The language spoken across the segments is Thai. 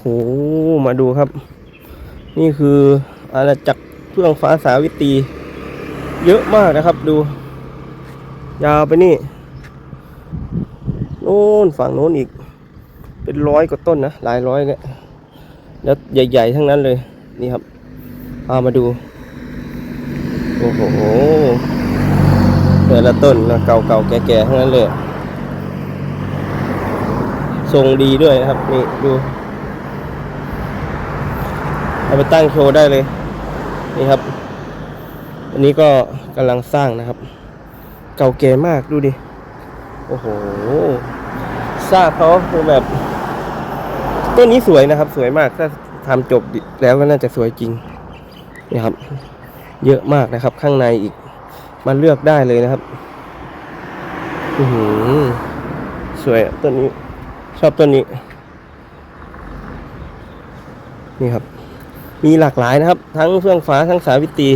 โหมาดูครับ นี่คืออาณาจักรเพื่องฟ้าสาวิตรีเยอะมากนะครับดู ยาวไปนี่โน่นฝั่งโน้นอีก เป็นร้อยกว่าต้นนะหลายร้อยเนี่ยแล้วใหญ่ ๆ ทั้งนั้นเลยนี่ครับพามาดู โอ้โหแต่ละต้นนะเก่าๆแก่ๆทั้งนั้นเลยทรงดีด้วยนะครับนี่ดู เอาไปตั้งโชว์ได้เลยนี่ครับ อันนี้ก็กำลังสร้างนะครับ เก่าแก่มากดูดิ โอ้โหซากเขาคือแบบต้นนี้สวยนะครับ สวยมากถ้าทำจบแล้วก็น่าจะสวยจริงนี่ครับ เยอะมากนะครับ ข้างในอีกมาเลือกได้เลยนะครับอือหือสวยต้นนี้ ชอบต้นนี้ นี่ครับ มีหลากหลายนะครับ ทั้งเฟื่องฟ้าทั้งสาวิตี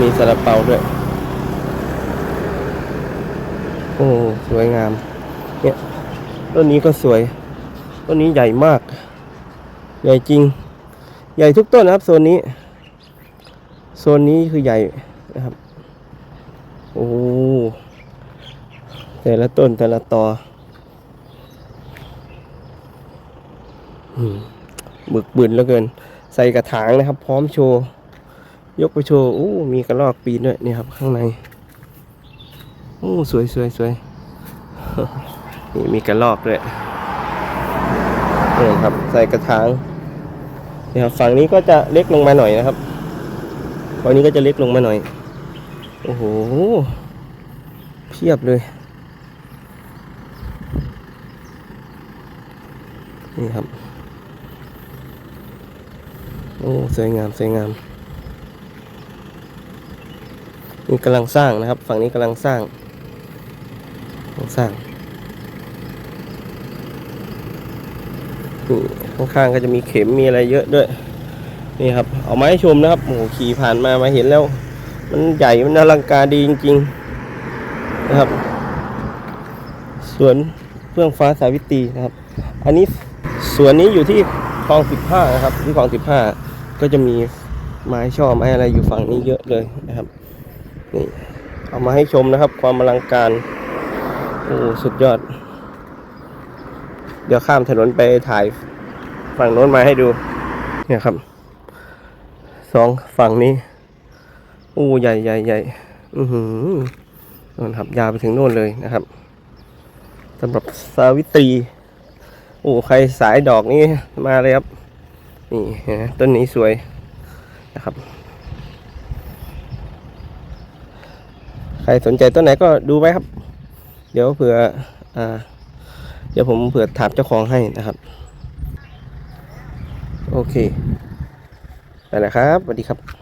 มีซาลาเปาด้วย โอ้ สวยงาม เนี่ย ต้นนี้ก็สวย ต้นนี้ใหญ่มาก ใหญ่จริง ใหญ่ทุกต้นนะครับ โซนนี้ โซนนี้คือใหญ่นะครับ โอ้ แต่ละต้นแต่ละตอ อืม บึกบึนเหลือเกิน ใส่กระถางนะครับ พร้อมโชว์ยกไปโชว์โอ้มีกระรอกปีนด้วยนี่ครับ ข้างในโอ้สวยสวยสวยนี่มีกระรอกด้วยนี่ครับ ใส่กระถางนี่ครับฝั่งนี้ก็จะเล็กลงมาหน่อยนะครับฝั่งนี้ก็จะเล็กลงมาหน่อย โอ้โหเพียบเลยนี่ครับ โอ้สวยงามสวยงามนี่กำลังสร้างนะครับ ฝั่งนี้กำลังสร้างกำลังสร้างนี่ข้างๆก็จะมีเข็มมีอะไรเยอะด้วย นี่ครับ เอามาให้ชมนะครับโอ้ขี่ผ่านมามาเห็นแล้ว มันใหญ่มันอลังการดีจริง ๆ นะครับสวนเฟื่องฟ้าสาวิตรีนะครับ อันนี้สวนนี้อยู่ที่คลองสิบห้านะครับที่คลองสิบห้า ก็จะมีไม้ช่อไม้อะไรอยู่ฝั่งนี้เยอะเลยนะครับนี่เอามาให้ชมนะครับ ความอลังการโอ้สุดยอด เดี๋ยวข้ามถนนไปถ่ายฝั่งโน้นมาให้ดู เนี่ยครับสองฝั่งนี้โอ้ใหญ่ใหญ่ใหญ่อือหือน่นครับยาวไปถึงโน่นเลยนะครับสำหรับสาวิตรีโอ้ใครสายดอกนี่มาเลยครับ นี่นะต้นนี้สวยนะครับ ใครสนใจต้นไหนก็ดูไว้ครับ เดี๋ยวเผื่ออ่าเดี๋ยวผมเผื่อถามเจ้าของให้นะครับ โอเคไปแล้วครับสวัสดีครับ